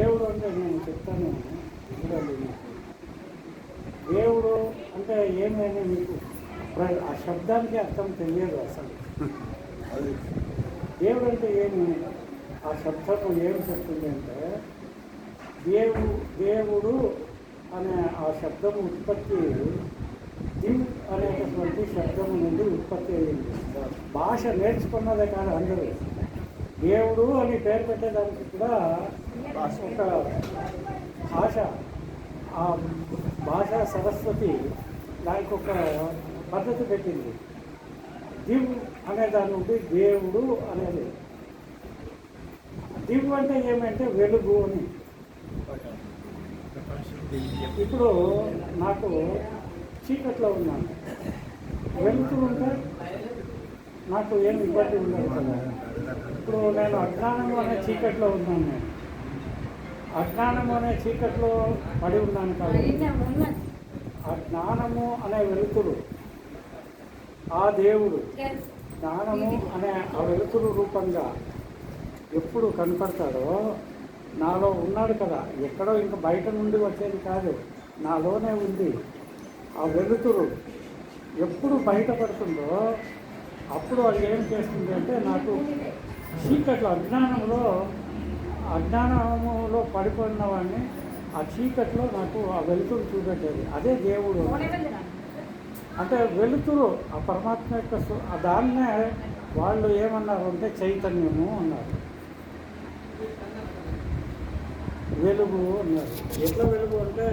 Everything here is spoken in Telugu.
దేవుడు అంటే నేను చెప్తాను దేవుడు అంటే ఏమైనా మీకు ఆ శబ్దానికి అర్థం తెలియదు అసలు. అది. దేవుడు అంటే ఏమి? ఆ శబ్దము ఏమి చెప్తుంది అంటే దేవు దేవుడు అనే ఆ శబ్దము ఉత్పత్తి దివ్ అనేటటువంటి శబ్దము నుండి ఉత్పత్తి అయ్యింది. భాష నేర్చుకున్నదే కాదు అందరూ. దేవుడు అని పేరు పెట్టేదానికి కూడా ఒక భాష ఆ భాష సరస్వతి దానికి ఒక పద్ధతి పెట్టింది. దివ్ అనే దాని ఉంది దేవుడు అనేది. దివ్ అంటే ఏమంటే వెలుగు అని. ఇప్పుడు నాకు చీకట్లో ఉన్నాను. వెలుతురు ఉంటే నాకు ఏం ఇబ్బంది ఉండదు కదా. ఇప్పుడు నేను అజ్ఞానంలోనే చీకట్లో ఉన్నాను నేను. అజ్ఞానం అనే చీకట్లో పడి ఉన్నాను ఆ జ్ఞానము అనే వెలుతురు ఆ దేవుడు జ్ఞానము అనే ఆ వెలుతురు రూపంగా ఎప్పుడు కనపడతాడో నాలో ఉన్నాడు కదా. ఎక్కడో ఇంకా బయట నుండి వచ్చేది కాదు నాలోనే ఉంది. ఆ వెలుతురు ఎప్పుడు బయటపడుతుందో అప్పుడు అది ఏం చేస్తుంది అంటే నాకు చీకట్లో అజ్ఞానంలో అజ్ఞానములో పడిపోయిన వాడిని ఆ చీకట్లో నాకు ఆ వెలుతురు చూపెట్టేది. అదే దేవుడు. అంటే వెలుతురు ఆ పరమాత్మ యొక్క ఆ దాన్నే వాళ్ళు ఏమన్నారు అంటే చైతన్యము అన్నారు. వెలుగు అన్నారు. ఎట్లా వెలుగు అంటే